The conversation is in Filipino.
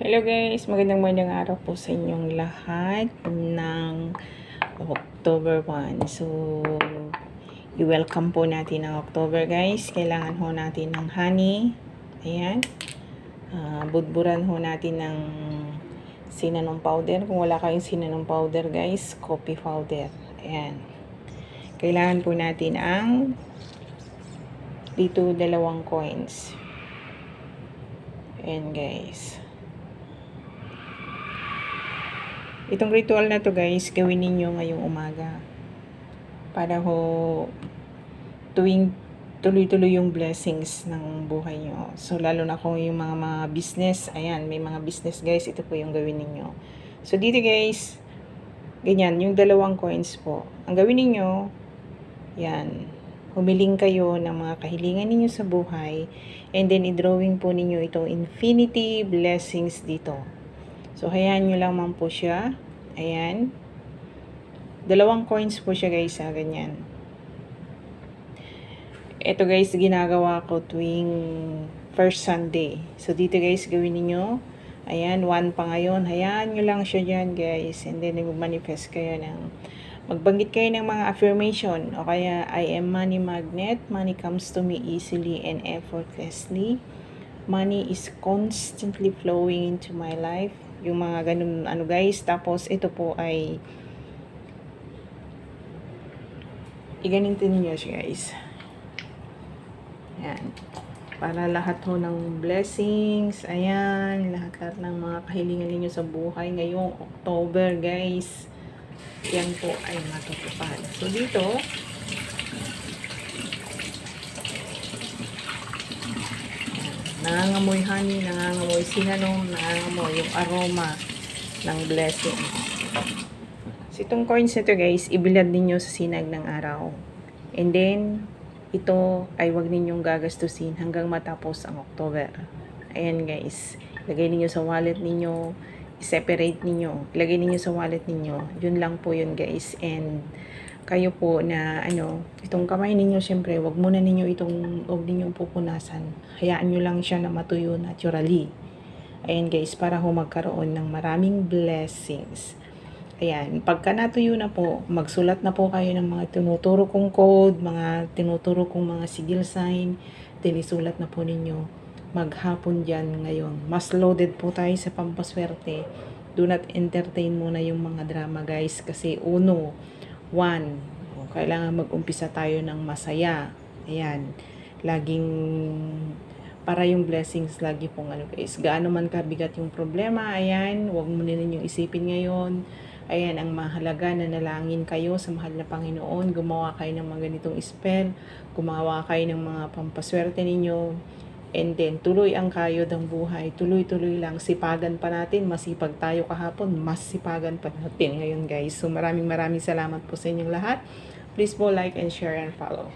Hello guys, magandang magandang araw po sa inyong lahat ng October 1. So, i-welcome po natin ang October guys. Kailangan ho natin ng honey. Ayan. Ah, budburan ho natin ng cinnamon powder. Kung wala kayong cinnamon powder guys, coffee powder. Ayan. Kailangan po natin ang dito dalawang coins. Ayan guys. Itong ritual na to guys, gawin ninyo ngayong umaga. Para ho tuwing tuloy-tuloy yung blessings ng buhay nyo. So, lalo na kung yung mga, mga business, ayan, may mga business guys, ito po yung gawin ninyo. So, dito guys, ganyan, yung dalawang coins po. Ang gawin ninyo, yan, humiling kayo ng mga kahilingan ninyo sa buhay, and then i-drawing po ninyo itong infinity blessings dito. So, hayaan nyo lamang po siya. Ayan. Dalawang coins po siya guys ha, ganyan. Ito guys, ginagawa ko tuwing first Sunday. So, dito guys, gawin niyo Ayan, one pa ngayon. Hayaan nyo lang siya dyan guys. And then, mag-manifest kayo ng magbanggit kayo ng mga affirmation o kaya I am money magnet money comes to me easily and effortlessly money is constantly flowing into my life yung mga ganun ano guys. Tapos ito po ay iganintin niyo siya guys. Yan para lahat ho ng blessings. Ayan. Lahat lahat ng mga kahilingan ninyo sa buhay ngayong October guys. Yan po ay matutupad. So dito nangangamoy honey, nangangamoy cinnamon, nangangamoy yung aroma ng blessing. So, itong coins nito guys, ibilad ninyo sa sinag ng araw. And then, ito ay wag ninyong gagastusin hanggang matapos ang October. Ayan guys, lagay ninyo sa wallet ninyo, separate ninyo, lagay ninyo sa wallet ninyo. Yun lang po yun guys. And, kayo po na ano, itong kamay ninyo syempre, wag muna ninyo itong wag ninyong pupunasan. Hayaan nyo lang siya na matuyo naturally. Ayan guys, para ho magkaroon ng maraming blessings. Ayan, pagka natuyo na po, magsulat na po kayo ng mga tinuturo kong code, mga tinuturo kong mga sigil sign, tinisulat na po ninyo. Maghapon dyan ngayon. Mas loaded po tayo sa pampaswerte. Do not entertain muna yung mga drama guys kasi uno, One, o, kailangan mag-umpisa tayo ng masaya. Ayan. Laging para yung blessings lagi pong ano guys. Gaano man kabigat yung problema, ayan, huwag mo na ninyong isipin ngayon. Ayan, ang mahalaga na nalangin kayo sa mahal na Panginoon. Gumawa kayo ng mga ganitong spell. Gumawa kayo ng mga pampaswerte ninyo. And then, tuloy ang kayo ng buhay. Tuloy-tuloy lang. Sipagan pa natin. Masipag tayo kahapon. Mas sipagan pa natin ngayon, guys. So, maraming maraming salamat po sa inyong lahat. Please po like and share and follow.